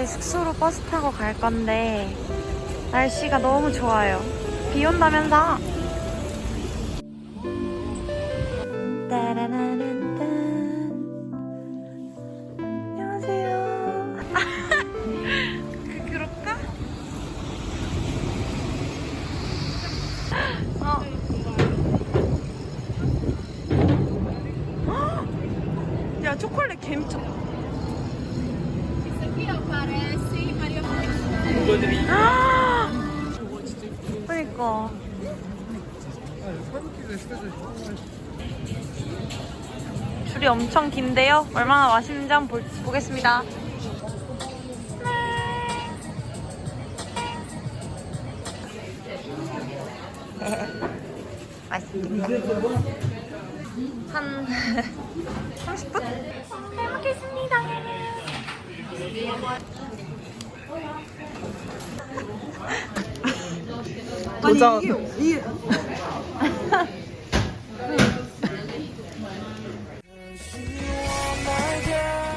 이제 숙소로 버스 타고 갈 건데 날씨가 너무 좋아요. 비 온다면서. 엄청 긴데요. 얼마나 맛있는지 한번 볼- 보겠습니다. 맛있겠다. 한 30분? 잘 먹겠습니다. 도전. 이게 이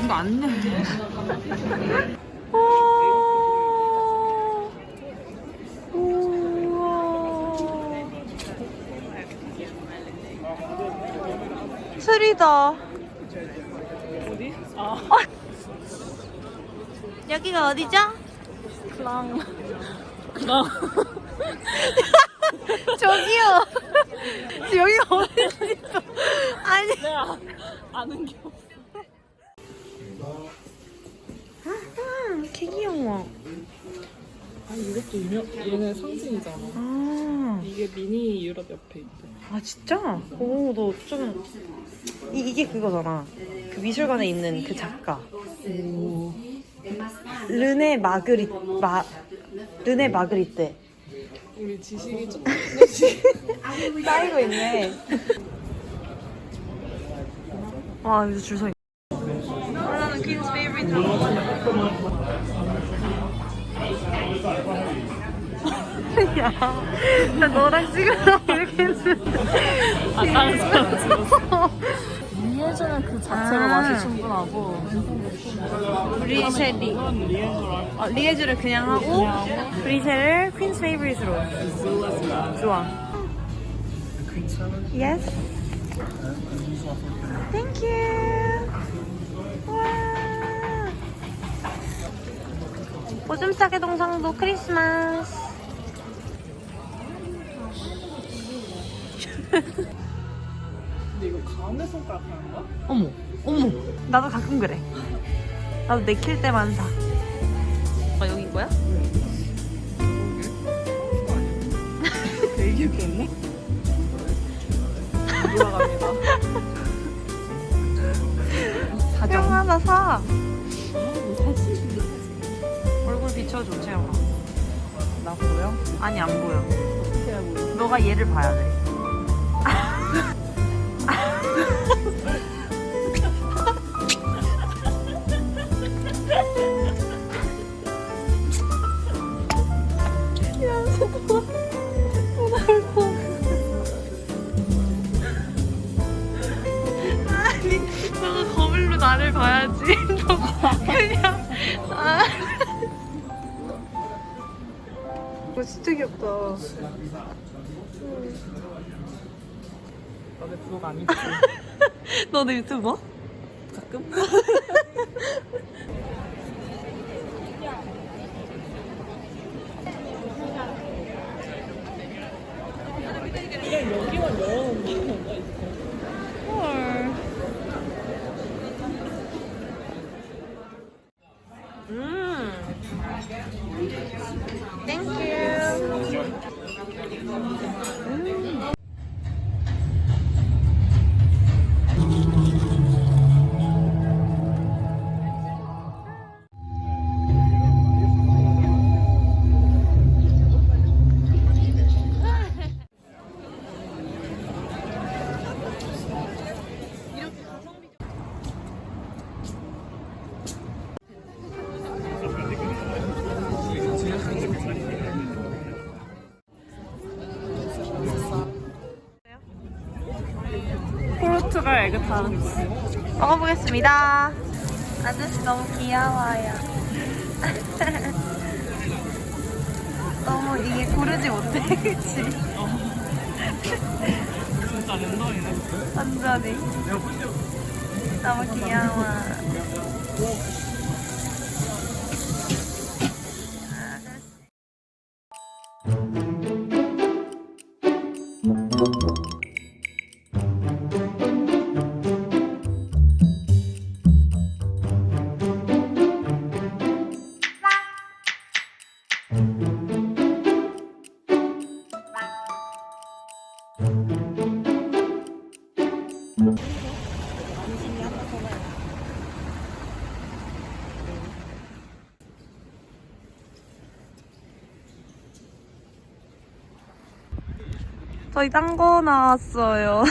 거 안 내. 술이다. 어디? 아, 여기가 어디죠? 그랑. 저기요. 여기가 어디지? 아니. 내가 아는 게 없어. 음, 개 귀여워. 아니, 이것도 유명, 얘네 상징이잖아. 아, 이게 미니 유럽 옆에 있대. 아 진짜? 오, 너 좀. 이, 이게 그거잖아. 그 미술관에 있는 그 작가. 오. 르네 마그리, 마, 르네 마그리떼. 우리 지식이 좀. 쌓이고 있네. 와, 여기서 줄 서 있네. 나는 퀸스 페이브리트. 야, 나 너랑 찍으라고 이렇게 했는데. 아, 다른 사람 찍었어. 리에즈는 그 자체로 아. 맛이 충분하고. 리에즈랑 어, 리에즈를 그냥 하고, 브리쉐를 퀸스 페이브리트로. 좋아. Yes. Thank you. 와. 오줌 싸개 동상도 크리스마스. 근데 이거 가운데 손가락 하는 거야? 어머, 어머. 나도 가끔 그래. 나도 내킬 때만 사. 아, 여기 거야? 되게 귀엽네. 올라갑니다. 형 하나 사. 사실 얼굴 비춰줘, 채영아. 나 보여? 아니, 안 보여. 어떻게 해야 보여? 너가 얘를 봐야 돼. 진짜 귀엽다. 너네 블로그 안 입지? 너도 유튜버? 가끔? 그냥 여기만 열어놓는 건가 에그타르트 먹어보겠습니다. 아저씨 너무 귀여워요. 너무 이게 고르지 못해, 그치? 진짜 랜덤이네. 완전히. 너무 귀여워. 저희 딴 거 나왔어요.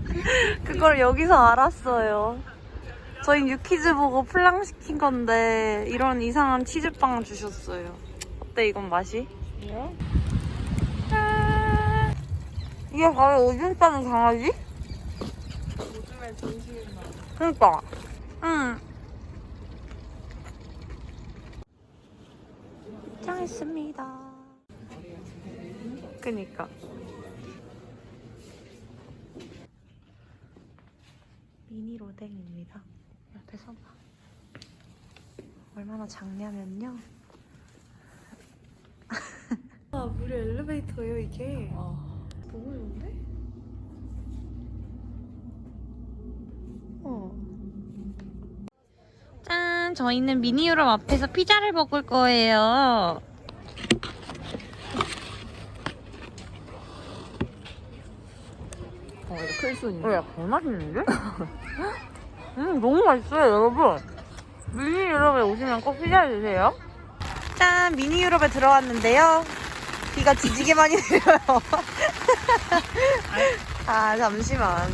그걸 여기서 알았어요. 저희 유키즈 보고 플랑 시킨 건데 이런 이상한 치즈빵 주셨어요. 어때 이건 맛이? 짠! 이게 바로 오줌 싸는 강아지? 요즘에 진심이 나. 그니까. 응. 입장했습니다. 그니까. 미니 로댕입니다. 옆에서 봐. 얼마나 작냐면요. 아, 무료 엘리베이터예요, 이게. 아. 너무 좋은데? 어. 짠! 저희는 미니 유럽 앞에서 피자를 먹을 거예요. 어, 이거 클순이. 어, 야, 더 맛있는데? 음, 너무 맛있어요, 여러분. 미니 유럽에 오시면 꼭 피자 드세요. 짠! 미니 유럽에 들어왔는데요. 비가 뒤지게 많이 내려요. 아, 잠시만.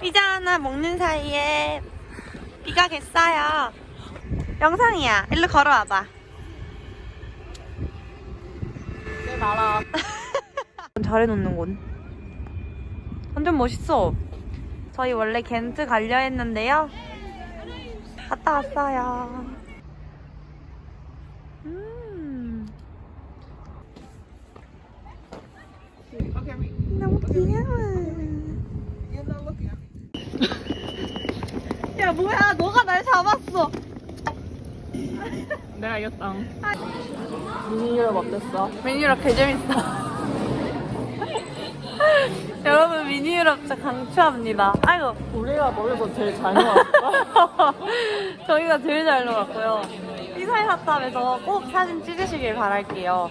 피자 하나 먹는 사이에 비가 겠어요. 영상이야. 일로 걸어와봐. 내 나라. 잘해놓는군. 완전 멋있어. 저희 원래 겐트 가려 했는데요. 갔다 왔어요. 음. 너무 귀여워. 야, 뭐야. 너가 날 잡았어. 내가 이겼다. 미니 유럽 어땠어? 미니유럽 개 재밌어. 여러분 미니유럽 진짜 강추합니다. 아이고 우리가 거기서 제일 잘 놀았어. 저희가 제일 잘 놀았고요. 이사의 사탑에서 꼭 사진 찍으시길 바랄게요.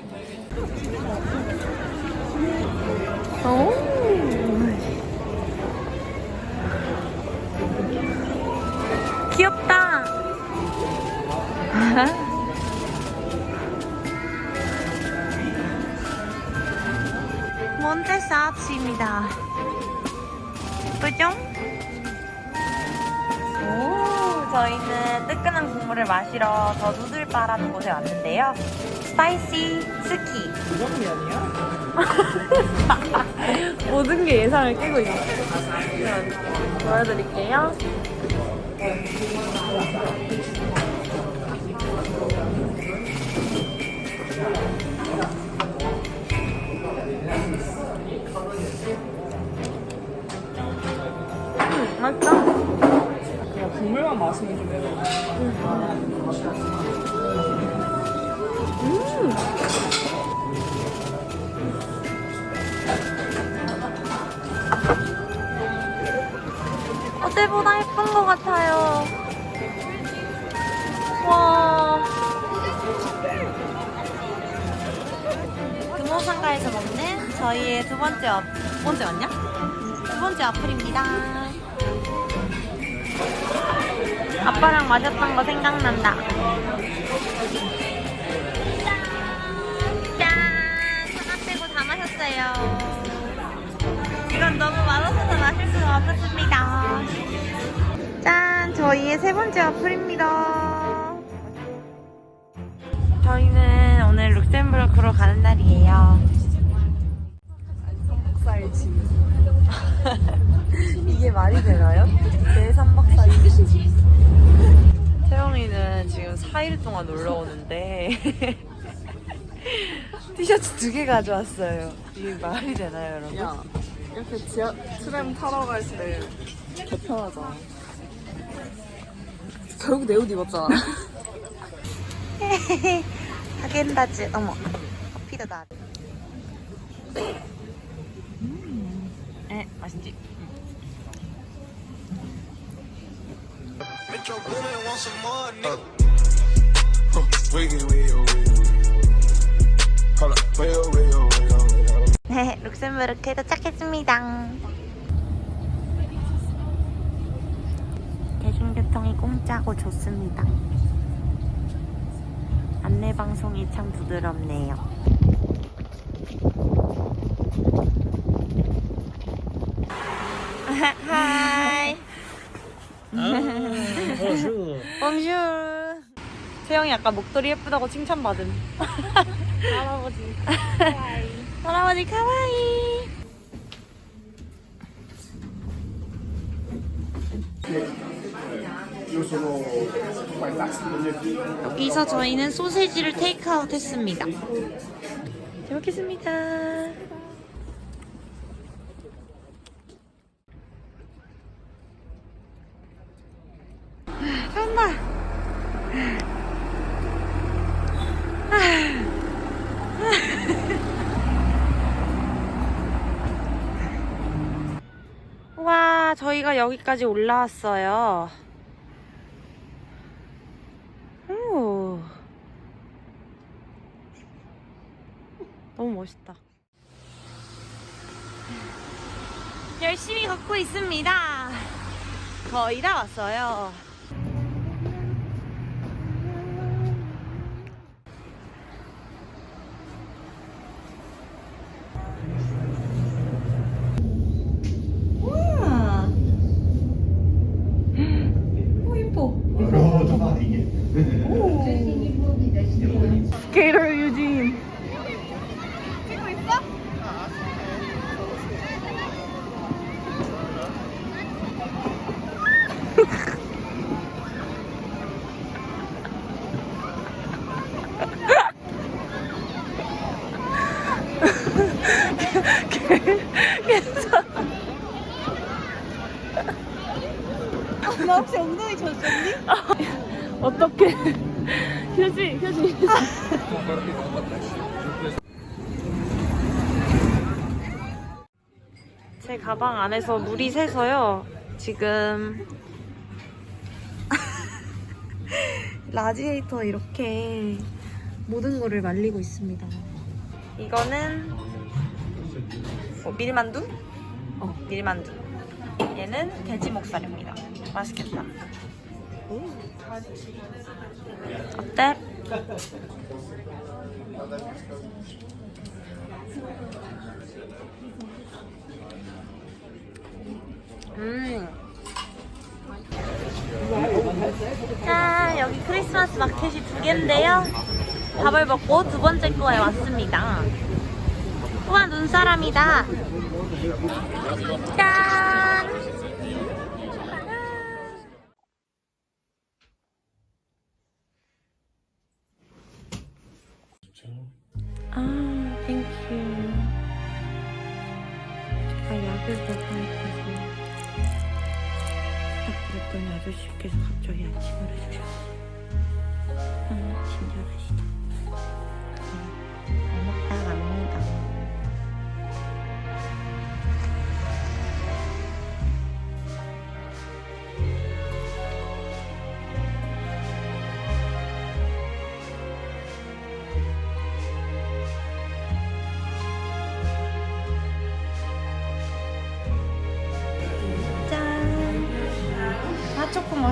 오. 귀엽다. 몬테사치입니다. 예쁘죠? 오, 저희는 뜨끈한 국물을 마시러 더 누들바라는 곳에 왔는데요. 스파이시 스키. 이런 면이야? 모든 게 예상을 깨고 있어요. 보여드릴게요. 음, 맛있다. 국물만 마시는 게 매워. 어 금호상가에서 먹는 저희의 두 번째 어, 두 번째 맞냐? 두 번째 어플입니다. 아빠랑 마셨던 거 생각난다. 마셨어요. 이건 너무 많아서 마실 수가 없었습니다. 짠! 저희의 세 번째 어플입니다. 룩셈부르크로 가는 날이에요. 삼박사일치. 이게 말이 되나요? 제 3박 4일. 4일 동안 놀러 오는데 티셔츠 두 개 가져왔어요. 이게 말이 되나요, 여러분? 야 이렇게 지하 트램 타러 갈 때 개편하잖아. 결국 내 옷 입었잖아. 하겐다즈 어머 나. 에 맛있지? 네, 룩셈부르크에 도착했습니다. 대중교통이 공짜고 좋습니다. 안내 방송이 참 부드럽네요. 하이. 봉슈. 세영이 아까 목도리 예쁘다고 칭찬받은. 할아버지. 할아버지 카와이. 여기서 저희는 소세지를 테이크아웃 했습니다. 잘 먹겠습니다. 정말. 와, 저희가 여기까지 올라왔어요. 오. 너무 멋있다. 열심히 걷고 있습니다. 거의 다 왔어요. 우와. 오, 예뻐. 스케이 나 혹시 엉덩이 젖었니? 어떡해. 휴지, 휴지. 제 가방 안에서 물이 새서요. 지금 라지에이터 이렇게 모든 거를 말리고 있습니다. 이거는 어, 밀만두? 어, 밀만두. 얘는 돼지 목살입니다. 맛있겠다. 어때? 음. 자, 여기 크리스마스 마켓이 두 개인데요. 밥을 먹고 두 번째 거에 왔습니다. 우와, 눈사람이다. 짠!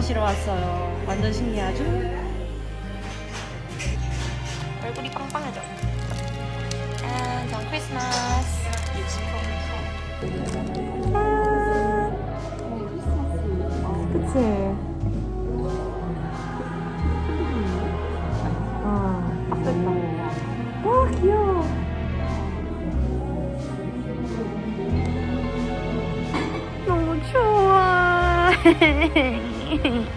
마시러 왔어요. 완전 신기하죠? 얼굴이 빵빵하죠? 짠! 전 크리스마스! 짠! 그치? 아, 딱 됐다. 와, 귀여워. 너무 좋아. anything